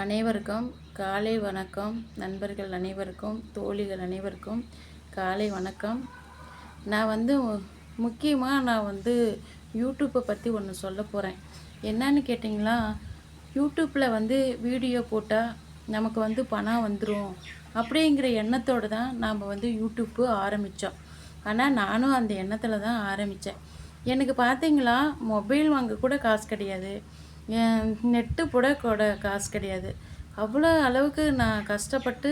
அனைவருக்கும் காலை வணக்கம். நண்பர்கள் அனைவருக்கும் தோழிகள் அனைவருக்கும் காலை வணக்கம். நான் வந்து முக்கியமாக நான் வந்து யூடியூப்பை பற்றி ஒன்று சொல்ல போகிறேன் என்னன்னு கேட்டிங்களா? யூடியூப்பில் வந்து வீடியோ போட்டால் நமக்கு வந்து பணம் வந்துடும் அப்படிங்கிற எண்ணத்தோடு தான் நாம் வந்து யூடியூப்பு ஆரம்பித்தோம் ஆனால் நானும் அந்த எண்ணத்தில் தான் ஆரம்பித்தேன் எனக்கு பார்த்தீங்களா மொபைல் வாங்க கூட காசு கிடையாது. நெட்டு கூட கூட காசு கிடையாது. அவ்வளோ அளவுக்கு நான் கஷ்டப்பட்டு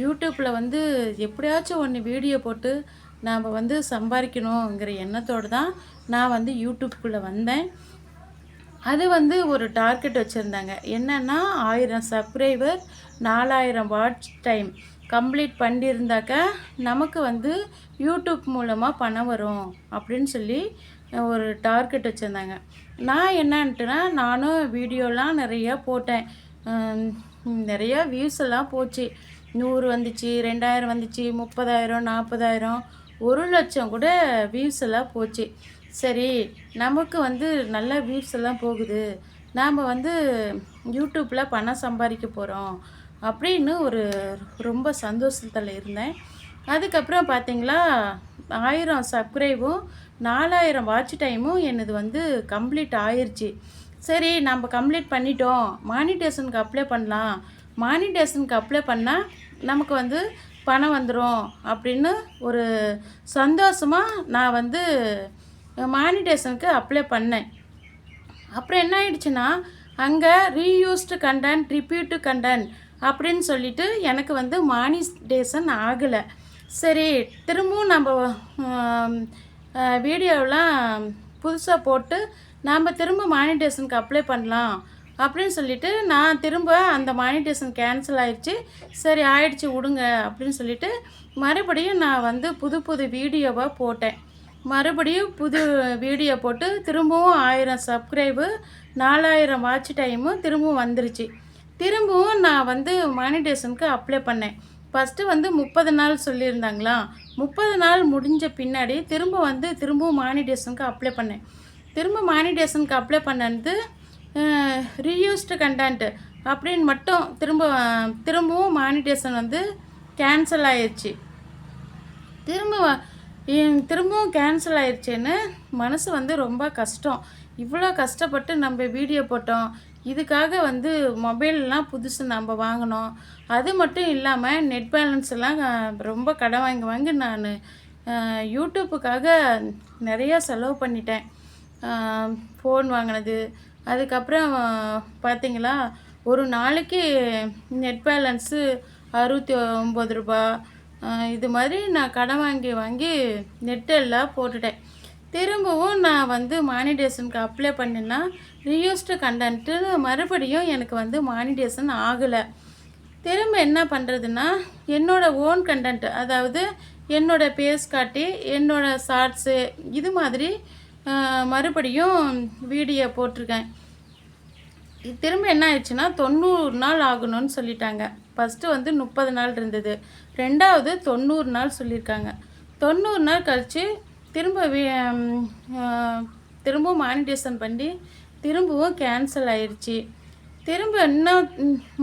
யூடியூப்பில் வந்து எப்படியாச்சும் ஒன்று வீடியோ போட்டு நாம் வந்து சம்பாதிக்கணுங்கிற எண்ணத்தோடு தான் நான் வந்து யூடியூப்குள்ளே வந்தேன். அது வந்து ஒரு டார்கெட் வச்சுருந்தாங்க. என்னென்னா ஆயிரம் சப்ஸ்கிரைபர் நாலாயிரம் வாட்ச் டைம் கம்ப்ளீட் பண்ணியிருந்தாக்கா நமக்கு வந்து யூடியூப் மூலமாக பணம் வரும் அப்படின்னு சொல்லி ஒரு டார்கெட் வச்சுருந்தாங்க. நான் என்னன்ட்டுனா நானும் வீடியோலாம் நிறையா போட்டேன். நிறையா வியூஸ் எல்லாம் போச்சு. நூறு வந்துச்சு ரெண்டாயிரம் வந்துச்சு முப்பதாயிரம் நாற்பதாயிரம் ஒரு லட்சம் கூட வியூஸ் எல்லாம் போச்சு. சரி நமக்கு வந்து நல்ல வியூஸ் எல்லாம் போகுது. நாம் வந்து யூடியூப்பில் பணம் சம்பாதிக்க போகிறோம் அப்படின்னு ஒரு ரொம்ப சந்தோஷத்தில் இருந்தேன். அதுக்கப்புறம் பார்த்தீங்களா ஆயிரம் சப்ஸ்கிரைபும் நாலாயிரம் வாட்ச் டைமும் எனது வந்து கம்ப்ளீட் ஆயிடுச்சு சரி நம்ம கம்ப்ளீட் பண்ணிட்டோம். மானிட்டேஷனுக்கு அப்ளை பண்ணலாம். மானிட்டேஷனுக்கு அப்ளை பண்ணால் நமக்கு வந்து பணம் வந்துடும் அப்படின்னு ஒரு சந்தோஷமாக நான் வந்து மானிட்டேஷனுக்கு அப்ளை பண்ணேன். அப்புறம் என்ன ஆயிடுச்சுன்னா அங்கே ரீயூஸ்டு கண்டென்ட் ரிப்பீட்டு கண்டென்ட் அப்படின்னு சொல்லிட்டு எனக்கு வந்து மானிடேஷன் ஆகலை. சரி திரும்பவும் நம்ம வீடியோவெலாம் புதுசாக போட்டு நாம் திரும்ப மானிட்டேஷனுக்கு அப்ளை பண்ணலாம் அப்படின்னு சொல்லிவிட்டு நான் திரும்ப அந்த மானிட்டேஷன் கேன்சல் ஆயிடுச்சு. சரி ஆயிடுச்சு விடுங்க அப்படின்னு சொல்லிவிட்டு மறுபடியும் நான் வந்து புது புது வீடியோவாக போட்டேன். மறுபடியும் புது வீடியோ போட்டு திரும்பவும் ஆயிரம் சப்ஸ்கிரைபு நாலாயிரம் வாட்ச் டைமும் திரும்பவும் வந்துருச்சு. திரும்பவும் நான் வந்து மானிட்டேஷனுக்கு அப்ளை பண்ணேன். ஃபஸ்ட்டு வந்து முப்பது நாள் சொல்லியிருந்தாங்களா? முப்பது நாள் முடிஞ்ச பின்னாடி திரும்ப வந்து திரும்பவும் மானிடேஷனுக்கு அப்ளை பண்ணேன். திரும்ப மானிடேஷனுக்கு அப்ளை பண்ணது ரீயூஸ்டு கண்டென்ட்டு அப்படின்னு மட்டும் திரும்ப திரும்பவும் மானிடேஷன் வந்து கேன்சல் ஆயிடுச்சு திரும்ப திரும்பவும் கேன்சல் ஆயிடுச்சேன்னு மனசு வந்து ரொம்ப கஷ்டம். இவ்வளோ கஷ்டப்பட்டு நம்ம வீடியோ போட்டோம். இதுக்காக வந்து மொபைல்லாம் புதுசு நம்ம வாங்கினோம் அது மட்டும் இல்லாமல் நெட் பேலன்ஸ் எல்லாம் ரொம்ப கடன் வாங்கி வாங்கி நான் யூடியூப்புக்காக நிறையா செலவு பண்ணிட்டேன். ஃபோன் வாங்கினது. அதுக்கப்புறம் பார்த்தீங்களா ஒரு நாளைக்கு நெட் பேலன்ஸு அறுபத்தி ஒம்பது ரூபா இது மாதிரி நான் கடன் வாங்கி வாங்கி நெட்டெல்லாம் போட்டுட்டேன். திரும்பவும் நான் வந்து மானிடேஷனுக்கு அப்ளை பண்ணினா ரியூஸ்டு கண்டன்ட்டு மறுபடியும் எனக்கு வந்து மானிடேஷன் ஆகலை. திரும்ப என்ன பண்ணுறதுன்னா என்னோடய ஓன் கண்டென்ட் அதாவது என்னோடய பேஸ் காட்டி என்னோடய ஷார்ட்ஸு இது மாதிரி மறுபடியும் வீடியோ போட்டிருக்கேன். திரும்ப என்ன ஆயிடுச்சுன்னா தொண்ணூறு நாள் ஆகணும்னு சொல்லிட்டாங்க. ஃபஸ்ட்டு வந்து முப்பது நாள் இருந்தது. ரெண்டாவது தொண்ணூறு நாள் சொல்லியிருக்காங்க. தொண்ணூறு நாள் கழித்து திரும்ப திரும்பவும் மானிட்டேஷன் பண்ணி திரும்பவும் கேன்சல் ஆயிடுச்சு திரும்ப இன்னும்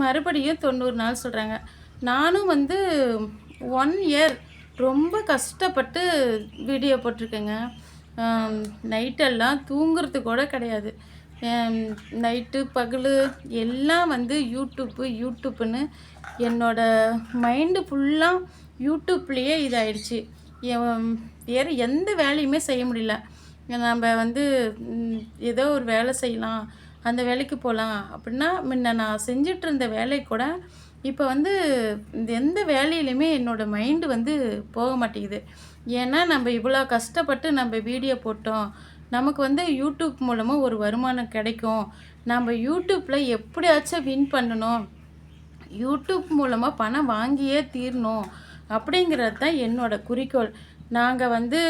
மறுபடியும் தொண்ணூறு நாள் சொல்கிறாங்க நானும் வந்து ஒன் இயர் ரொம்ப கஷ்டப்பட்டு வீடியோ போட்டிருக்கேங்க. நைட்டெல்லாம் தூங்குறது கூட கிடையாது. நைட்டு பகல் எல்லாம் வந்து யூடியூப்பு யூடியூப்புன்னு என்னோடய மைண்டு ஃபுல்லாக யூடியூப்லேயே இதாயிடுச்சு வேறு எந்த வேலையுமே செய்ய முடியல. நம்ம வந்து ஏதோ ஒரு வேலை செய்யலாம் அந்த வேலைக்கு போகலாம் அப்படின்னா முன்ன நான் செஞ்சிட்டு இருந்த வேலை கூட இப்போ வந்து எந்த வேலையிலையுமே என்னோடய மைண்டு வந்து போக மாட்டேங்குது. ஏன்னா நம்ம இவ்வளோ கஷ்டப்பட்டு நம்ம வீடியோ போட்டோம். நமக்கு வந்து யூடியூப் மூலமாக ஒரு வருமானம் கிடைக்கும். நம்ம யூடியூப்பில் எப்படியாச்சும் வின் பண்ணணும். யூடியூப் மூலமாக பணம் வாங்கியே தீரணும். அப்படிங்கிறது தான் என்னோடய குறிக்கோள். நாங்கள் வந்து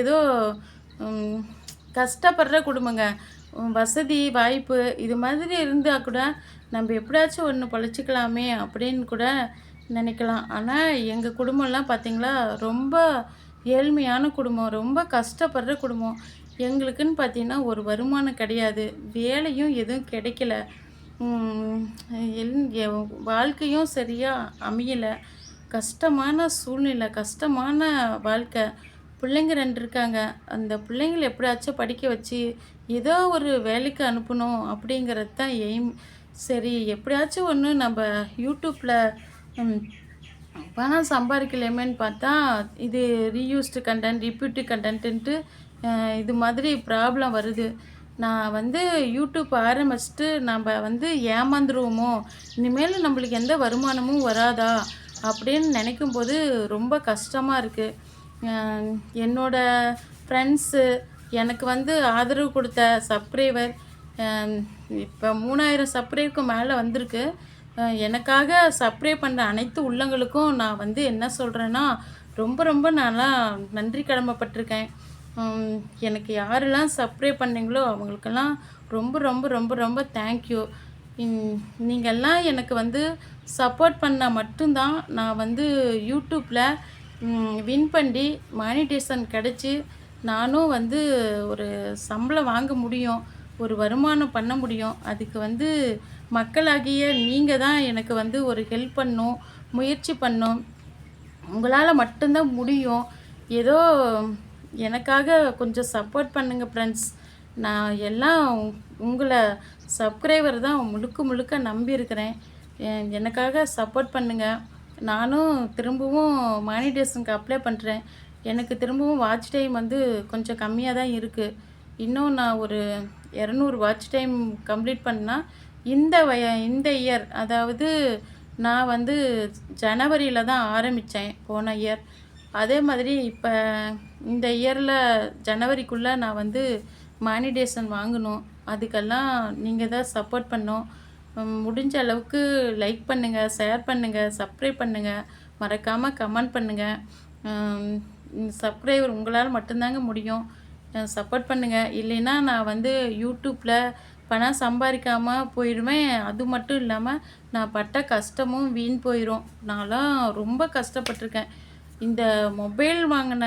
ஏதோ கஷ்டப்படுற குடும்பங்க. வசதி வாய்ப்பு இது மாதிரி இருந்தால் கூட நம்ம எப்படியாச்சும் ஒன்று பொழைச்சிக்கலாமே அப்படின்னு கூட நினைக்கலாம். ஆனால் எங்கள் குடும்பம்லாம் பார்த்திங்களா ரொம்ப ஏழ்மையான குடும்பம். ரொம்ப கஷ்டப்படுற குடும்பம். எங்களுக்குன்னு பார்த்திங்கன்னா ஒரு வருமானம் கிடையாது. வேலையும் எதுவும் கிடைக்கல. என் வாழ்க்கையும் சரியாக அமையலை. கஷ்டமான சூழ்நிலை கஷ்டமான வாழ்க்கை. பிள்ளைங்க ரெண்டு இருக்காங்க. அந்த பிள்ளைங்கள எப்படியாச்சும் படிக்க வச்சு ஏதோ ஒரு வேலைக்கு அனுப்பணும் அப்படிங்கிறது தான் எய்ம் சரி எப்படியாச்சும் ஒன்று நம்ம யூடியூப்பில் பணம் சம்பாதிக்கலையேமேன்னு பார்த்தா இது ரீயூஸ்டு கண்டென்ட் ரிப்பீட்டு கண்டென்ட்டு இது மாதிரி ப்ராப்ளம் வருது. நான் வந்து யூடியூப் ஆரம்பிச்சுட்டு நம்ம வந்து ஏமாந்துருவோமோ? இனிமேல் நம்மளுக்கு எந்த வருமானமும் வராதா? அப்படின்னு நினைக்கும் போது ரொம்ப கஷ்டமாக இருக்குது என்னோட ஃப்ரெண்ட்ஸு எனக்கு வந்து ஆதரவு கொடுத்த சப்ஸ்கிரைபர் இப்போ மூணாயிரம் சப்ஸ்கிரைபுக்கு மேலே வந்திருக்கு. எனக்காக சப்ஸ்கிரைப் பண்ணுற அனைத்து உள்ளங்களுக்கும் நான் வந்து என்ன சொல்கிறேன்னா ரொம்ப ரொம்ப நான்லாம் நன்றி கடமைப்பட்டிருக்கேன். எனக்கு யாரெல்லாம் சப்ஸ்கிரைப் பண்ணீங்களோ அவங்களுக்கெல்லாம் ரொம்ப ரொம்ப ரொம்ப ரொம்ப தேங்க்யூ நீங்கள்லாம் எனக்கு வந்து சப்போர்ட் பண்ணால் மட்டும்தான் நான் வந்து யூடியூப்பில் வின் பண்ணி மானிட்டேஷன் கிடச்சி நானும் வந்து ஒரு சம்பளம் வாங்க முடியும் ஒரு வருமானம் பண்ண முடியும். அதுக்கு வந்து மக்களாகிய நீங்கள் தான் எனக்கு வந்து ஒரு ஹெல்ப் பண்ணும் முயற்சி பண்ணும். உங்களால் மட்டும்தான் முடியும். ஏதோ எனக்காக கொஞ்சம் சப்போர்ட் பண்ணுங்கள் ஃப்ரெண்ட்ஸ் நான் எல்லாம் உங்களை சப்ஸ்கிரைபர் தான் முழுக்க முழுக்க நம்பியிருக்கிறேன் எனக்காக சப்போர்ட் பண்ணுங்கள் நானும் திரும்பவும் மானிடேஷனுக்கு அப்ளை பண்ணுறேன் எனக்கு திரும்பவும் வாட்ச் டைம் வந்து கொஞ்சம் கம்மியாக தான் இருக்குது இன்னும் நான் ஒரு இரநூறு வாட்ச் டைம் கம்ப்ளீட் பண்ணால் இந்த வய இந்த இயர் அதாவது நான் வந்து ஜனவரியில் தான் ஆரம்பித்தேன் போன இயர் அதே மாதிரி இப்போ இந்த இயரில் ஜனவரிக்குள்ளே நான் வந்து மானிடேஷன் வாங்கணும். அதுக்கெல்லாம் நீங்கள் தான் சப்போர்ட் பண்ணும் முடிஞ்ச அளவுக்கு லைக் பண்ணுங்கள் ஷேர் பண்ணுங்கள் சப்ஸ்கிரைப் பண்ணுங்கள் மறக்காமல் கமெண்ட் பண்ணுங்கள் சப்ஸ்கிரைபர் உங்களால் மட்டும்தாங்க முடியும். சப்போர்ட் பண்ணுங்கள் இல்லைன்னா நான் வந்து யூடியூப்பில் பணம் சம்பாதிக்காமல் போயிடுவேன். அது மட்டும் இல்லாமல் நான் பட்ட கஷ்டமும் வீண் போயிடும் நான்லாம் ரொம்ப கஷ்டப்பட்டிருக்கேன். இந்த மொபைல் வாங்கின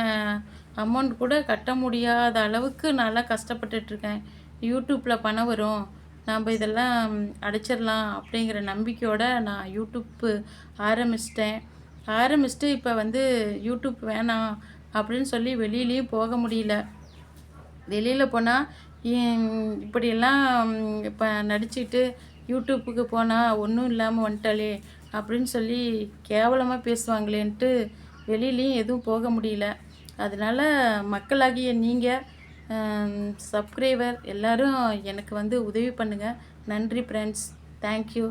அமௌண்ட் கூட கட்ட முடியாத அளவுக்கு நல்லா கஷ்டப்பட்டுட்ருக்கேன் யூடியூப்பில் பணம் வரும். நாம் இதெல்லாம் அடைச்சிடலாம் அப்படிங்கிற நம்பிக்கையோடு நான் யூடியூப்பு ஆரம்பிச்சிட்டேன். ஆரம்பிச்சிட்டு இப்போ வந்து யூடியூப் வேணாம் அப்படின்னு சொல்லி வெளியிலையும் போக முடியல. வெளியில் போனால் இப்படியெல்லாம் இப்போ நடிச்சுட்டு யூடியூப்புக்கு போனால் ஒன்றும் இல்லாமல் வந்துட்டாலே அப்படின்னு சொல்லி கேவலமாக பேசுவாங்களேன்ட்டு வெளியிலையும் எதுவும் போக முடியல. அதனால் மக்களாகிய நீங்கள் Um, சப்ஸ்கிரைபர் எல்லோரும் எனக்கு வந்து உதவி பண்ணுங்கள் நன்றி ஃப்ரெண்ட்ஸ் தேங்க்யூ